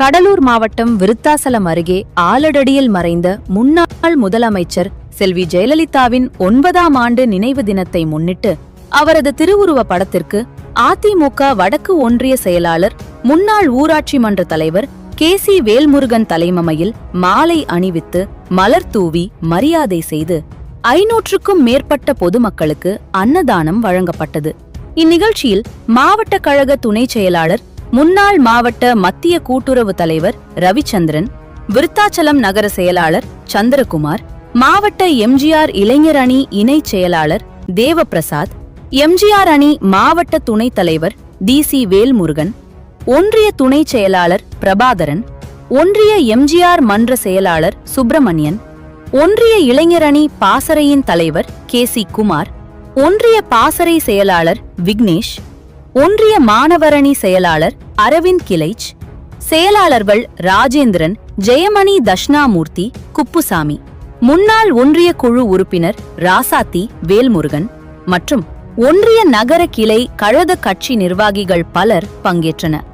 கடலூர் மாவட்டம் விருத்தாசலம் அருகே ஆலடடியில் மறைந்த முன்னாள் முதலமைச்சர் செல்வி ஜெயலலிதாவின் ஒன்பதாம் ஆண்டு நினைவு தினத்தை முன்னிட்டு அவரது திருவுருவ படத்திற்கு அதிமுக வடக்கு ஒன்றிய செயலாளர் முன்னாள் ஊராட்சி மன்ற தலைவர் கே சி வேல்முருகன் தலைமமையில் மாலை அணிவித்து மலர் தூவி மரியாதை செய்து ஐநூற்றுக்கும் மேற்பட்ட பொதுமக்களுக்கு அன்னதானம் வழங்கப்பட்டது. இந்நிகழ்ச்சியில் மாவட்ட கழக துணை செயலாளர் முன்னாள் மாவட்ட மத்திய கூட்டுறவு தலைவர் ரவிச்சந்திரன் விருத்தாச்சலம் நகர செயலாளர் சந்திரகுமார் மாவட்ட எம்ஜிஆர் இளைஞர் அணி இணைச் செயலாளர் தேவபிரசாத் எம்ஜிஆர் அணி மாவட்ட துணைத் தலைவர் டி சி வேல்முருகன் ஒன்றிய துணைச் செயலாளர் பிரபாகரன் ஒன்றிய எம்ஜிஆர் மன்ற செயலாளர் சுப்பிரமணியன் ஒன்றிய இளைஞரணி பாசறையின் தலைவர் கே சி குமார் ஒன்றிய பாசறை செயலாளர் விக்னேஷ் ஒன்றிய மாணவரணி செயலாளர் அரவிந்த் கிளைச் செயலாளர்கள் ராஜேந்திரன் ஜெயமணி தஷ்ணாமூர்த்தி குப்புசாமி. முன்னாள் ஒன்றிய குழு உறுப்பினர் ராசாத்தி வேல்முருகன் மற்றும் ஒன்றிய நகர கிளை கழக கட்சி நிர்வாகிகள் பலர் பங்கேற்றனர்.